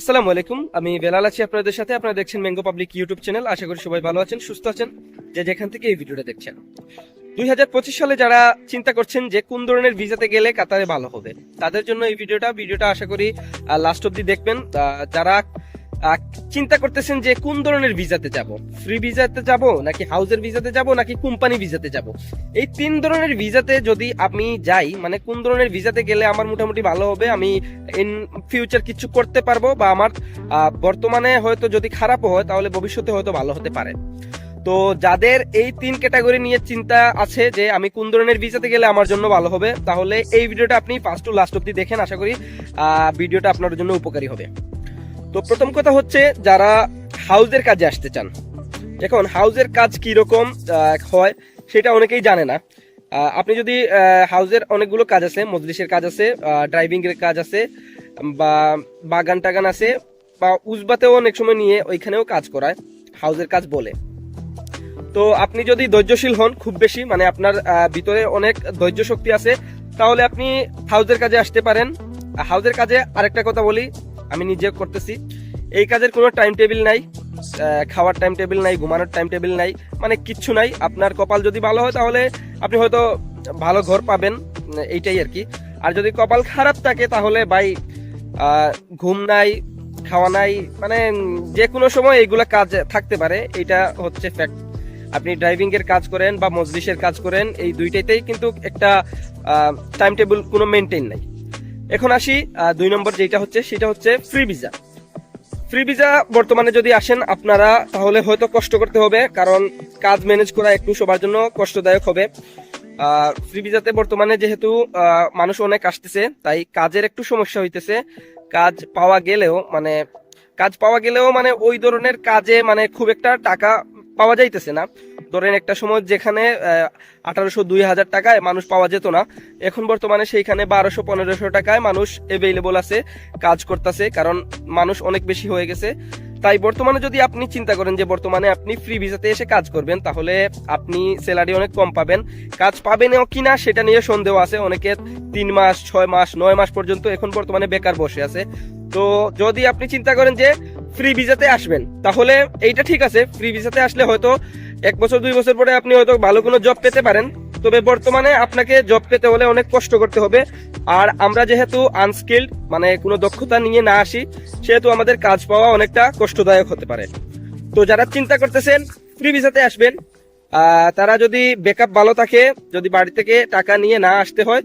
আসসালামু আলাইকুম। আমি বেলাল আছি আপনাদের সাথে। আপনারা দেখছেন ম্যাঙ্গো পাবলিক ইউটিউব চ্যানেল আশা করি সবাই ভালো আছেন, সুস্থ আছেন। যে যেখান থেকে এই ভিডিওটা দেখছেন। দুই হাজার পঁচিশ সালে যারা চিন্তা করছেন যে কোন ধরনের ভিসাতে গেলে কাতারে ভালো হবে, তাদের জন্য এই ভিডিওটা ভিডিওটা আশা করি লাস্ট অব্দি দেখবেন। যারা চিন্তা করতেছেন যে কোন ধরনের ভিসাতে যাব? ফ্রি ভিসাতে যাব নাকি হাউসের ভিসাতে যাব নাকি কোম্পানি ভিসাতে যাব? এই তিন ধরনের ভিসাতে যদি আমি যাই মানে কোন ধরনের ভিসাতে গেলে আমার মোটামুটি ভালো হবে, আমি ইন ফিউচার কিছু করতে পারব বা আমার বর্তমানে হয়তো যদি খারাপও হয়, তাহলে ভবিষ্যতে হয়তো ভালো হতে পারে। তো যাদের এই তিন ক্যাটাগরি নিয়ে চিন্তা আছে যে আমি কোন ধরনের ভিসাতে গেলে আমার জন্য ভালো হবে, তাহলে এই ভিডিওটা আপনি ফার্স্ট টু লাস্ট অব্দি দেখেন, আশা করি ভিডিওটা আপনার জন্য উপকারী হবে। তো প্রথম কথা হচ্ছে যারা হাউজের কাজে আসতে চান। এখন হাউজের কাজ কি রকম হয় সেটা অনেকেই জানে না। আপনি যদি হাউজের অনেকগুলো কাজ আছে, মজলিসের কাজ আছে ড্রাইভিং এর কাজ আছে, বা বাগান টাগান আছে, বা উজবাতেও অনেক সময় নিয়ে ওইখানেও কাজ করায়, হাউজের কাজ বলে। তো আপনি যদি ধৈর্যশীল হন খুব বেশি মানে আপনার ভিতরে অনেক ধৈর্য শক্তি আছে, তাহলে আপনি হাউজের কাজে আসতে পারেন। হাউজের কাজে আরেকটা কথা বলি আমি নিজে করতেছি। এই কাজের কোনো টাইম টেবিল নাই খাওয়ার টাইম টেবিল নাই, ঘুমানোর টাইম টেবিল নাই মানে কিচ্ছু নাই। আপনার কপাল যদি ভালো হয় তাহলে আপনি হয়তো ভালো ঘর পাবেন এইটাই আর কি। আর যদি কপাল খারাপ থাকে তাহলে ভাই ঘুম নাই, খাওয়া নাই মানে যে কোনো সময় এইগুলা কাজ থাকতে পারে এটা হচ্ছে ফ্যাক্ট আপনি ড্রাইভিং এর কাজ করেন বা মজলিসের কাজ করেন, এই দুইটাতেই কিন্তু একটা টাইম টেবিল কোনো মেনটেন নাই। এখন আসি দুই নম্বর যেটা হচ্ছে, সেটা হচ্ছে ফ্রি ভিসা ফ্রি ভিসা বর্তমানে যদি আসেন আপনারা, তাহলে হয়তো কষ্ট করতে হবে, কারণ কাজ ম্যানেজ করা একটু সবার জন্য কষ্টদায়ক হবে। ফ্রি ভিসাতে বর্তমানে যেহেতু মানুষ অনেক আসতেছে, তাই কাজের একটু সমস্যা হইতেছে। কাজ পাওয়া গেলেও মানে কাজ পাওয়া গেলেও মানে ওই ধরনের কাজে মানে খুব একটা টাকা পাওয়া যাইতেছে না। ধরেন একটা সময় যেখানে আঠারোশো দুই হাজার টাকায় মানুষ পাওয়া যেত না, এখন বর্তমানে সেইখানে বারোশো, পনেরোশো টাকায় মানুষ অ্যাভেলেবল আছে, কাজ করতেছে, কারণ মানুষ অনেক বেশি হয়ে গেছে। তাই বর্তমানে যদি আপনি চিন্তা করেন যে বর্তমানে আপনি ফ্রি ভিসাতে এসে কাজ করবেন, তাহলে আপনি স্যালারি অনেক কম পাবেন। কাজ পাবেন কিনা সেটা নিয়ে সন্দেহ আছে, অনেকে তিন মাস, ছয় মাস, নয় মাস পর্যন্ত এখন বর্তমানে বেকার বসে আছে। তো যদি আপনি চিন্তা করেন যে ফ্রি ভিসাতে আসবেন, তাহলে এইটা ঠিক আছে ফ্রি ভিসাতে আসলে হয়তো এক বছর, দুই বছর পরে আপনি হয়তো ভালো কোনো জব পেতে পারেন। তবে বর্তমানে আপনাকে জব পেতে হলে অনেক কষ্ট করতে হবে। আর আমরা যেহেতু আনস্কিল্ড মানে কোনো দক্ষতা নিয়ে না আসি, সেহেতু আমাদের কাজ পাওয়া অনেকটা কষ্টদায়ক হতে পারে। তো যারা চিন্তা করতেছেন ফ্রি ভিসাতে আসবেন। তারা যদি বেকআপ ভালো থাকে, যদি বাড়ি থেকে টাকা নিয়ে না আসতে হয়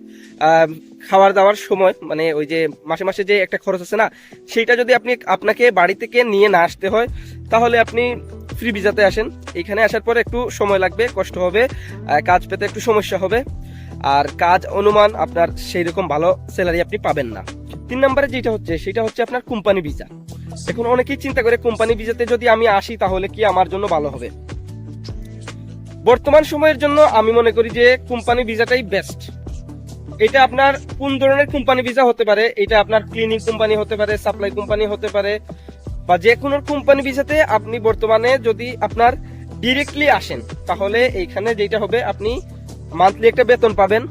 খাওয়ার দাওয়ার সময় মানে ওই যে মাসে মাসে যে একটা খরচ আছে না, সেইটা যদি আপনি আপনাকে বাড়ি থেকে নিয়ে না আসতে হয়, তাহলে আপনি ফ্রি ভিসাতে আসেন। এখানে আসার পরে একটু সময় লাগবে, কষ্ট হবে কাজ পেতে একটু সমস্যা হবে। আর কাজ অনুমান আপনার সেই রকম ভালো স্যালারি আপনি পাবেন না। তিন নম্বরে যেটা হচ্ছে, সেটা হচ্ছে আপনার কোম্পানি ভিসা এখন অনেকেই চিন্তা করে কোম্পানি ভিসাতে যদি আমি আসি, তাহলে কি আমার জন্য ভালো হবে? বর্তমান সময়ের জন্য আমি মনে করি যে কোম্পানি ভিসাটাই বেস্ট এটা আপনার কোন ধরনের কোম্পানি ভিসা হতে পারে? এটা আপনার ক্লিনিক কোম্পানি হতে পারে সাপ্লাই কোম্পানি হতে পারে বা যে কোনো কোম্পানি ভিসাতে আপনি বর্তমানে যদি আপনার ডিরেক্টলি আসেন, তাহলে এইখানে যেটা হবে, আপনি মান্থলি একটা বেতন পাবেন।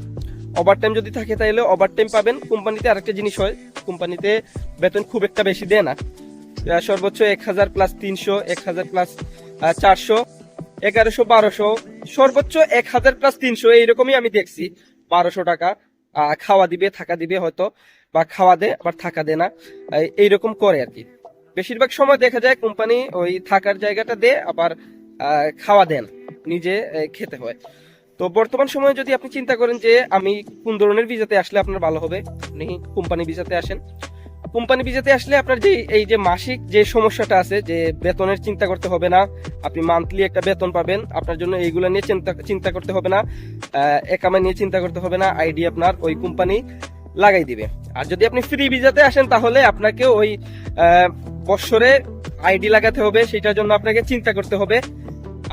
ওভার টাইম যদি থাকে তাহলে ওভার টাইম পাবেন। কোম্পানিতে আরেকটা জিনিস হয় কোম্পানিতে বেতন খুব একটা বেশি দেয় না। সর্বোচ্চ এক হাজার প্লাস তিনশো, এক হাজার প্লাস চারশো, এগারোশো, বারোশো, সর্বোচ্চ এক হাজার প্লাস তিনশো, এইরকমই আমি দেখছি। বারোশো টাকা খাওয়া দিবে, থাকা দিবে হয়তো, বা খাওয়া দে, আবার থাকা দে না। এইরকম করে আর কি। বেশিরভাগ সময় দেখা যায় কোম্পানি ওই থাকার জায়গাটা দে আবার খাওয়া দেন, নিজে খেতে হয়। তো বর্তমান সময়ে যদি আপনি চিন্তা করেন যে আমি কোন ধরনের ভিসাতে আসলে আপনার ভালো হবে, আপনি কোম্পানি ভিসাতে আসেন। কোম্পানি ভিসাতে আসলে আপনার যে, এই যে মাসিক যে সমস্যাটা আছে, যে বেতনের চিন্তা করতে হবে না, আপনি মান্থলি একটা বেতন পাবেন, আপনার জন্য এইগুলো নিয়ে চিন্তা চিন্তা করতে হবে না একামা নিয়ে চিন্তা করতে হবে না, আইডি আপনার ওই কোম্পানি লাগাই দিবে। আর যদি আপনি ফ্রি ভিসাতে আসেন, তাহলে আপনাকে ওই বৎসরে আইডি লাগাতে হবে, সেটার জন্য আপনাকে চিন্তা করতে হবে।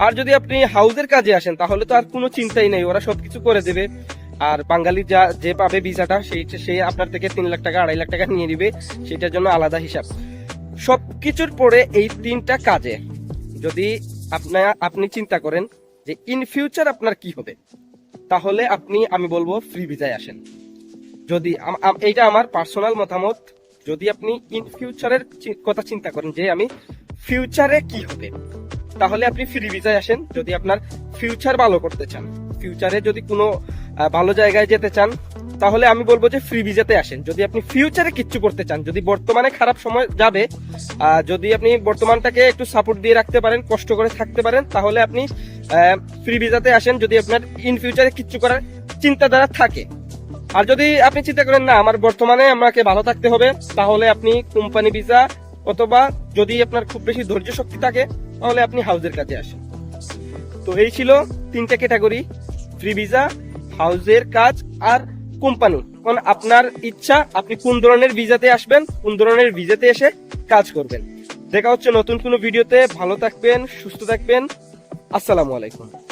আর যদি আপনি হাউজের কাজে আসেন, তাহলে তো আর কোনো চিন্তাই নেই, ওরা সবকিছু করে দেবে। আর বাঙালি যা, যে পাবে ভিসাটা, সেই, সে আপনার থেকে তিন লাখ টাকা, আড়াই লাখ টাকা নিয়ে নিবে, সেটার জন্য আলাদা হিসাব। সবকিছুর পরে এই তিনটা কাজে যদি আপনার আপনি চিন্তা করেন যে ইন ফিউচার আপনার কি হবে, তাহলে আপনি, আমি বলব ফ্রি ভিসায় আসেন। যদি এইটা আমার পার্সোনাল মতামত। যদি আপনি ইন ফিউচারের কথা চিন্তা করেন যে আমি ফিউচারে কি হবে, তাহলে আপনি ফ্রি ভিসায় আসেন। যদি আপনার ফিউচার ভালো করতে চান ফিউচারে যদি কোনো ভালো জায়গায় যেতে চান, তাহলে আমি বলব যে ফ্রি ভিসাতে আসেন। যদি আপনি ফিউচারে কিচ্ছু করতে চান, যদি বর্তমানে খারাপ সময় যাবে যদি আপনি বর্তমানটাকে একটু সাপোর্ট দিয়ে রাখতে পারেন, কষ্ট করে থাকতে পারেন, তাহলে আপনি ফ্রি ভিসাতে আসেন। যদি আপনার ইন ফিউচারে কিচ্ছু করার চিন্তাধারা থাকে আর যদি আপনি চিন্তা করেন, না, আমার বর্তমানে আমাকে ভালো থাকতে হবে, তাহলে আপনি কোম্পানি ভিসা অথবা যদি আপনার খুব বেশি ধৈর্য শক্তি থাকে, তাহলে আপনি হাউজের কাছে আসেন। তো এই ছিল তিনটা ক্যাটাগরি, ফ্রি ভিসা, হাউজের কাজ আর কোম্পানি। কারণ আপনার ইচ্ছা, আপনি কোন ধরনের ভিসাতে আসবেন, কোন ধরনের ভিসাতে এসে কাজ করবেন। দেখা হচ্ছে নতুন কোনো ভিডিওতে। ভালো থাকবেন, সুস্থ থাকবেন। আসসালামু আলাইকুম।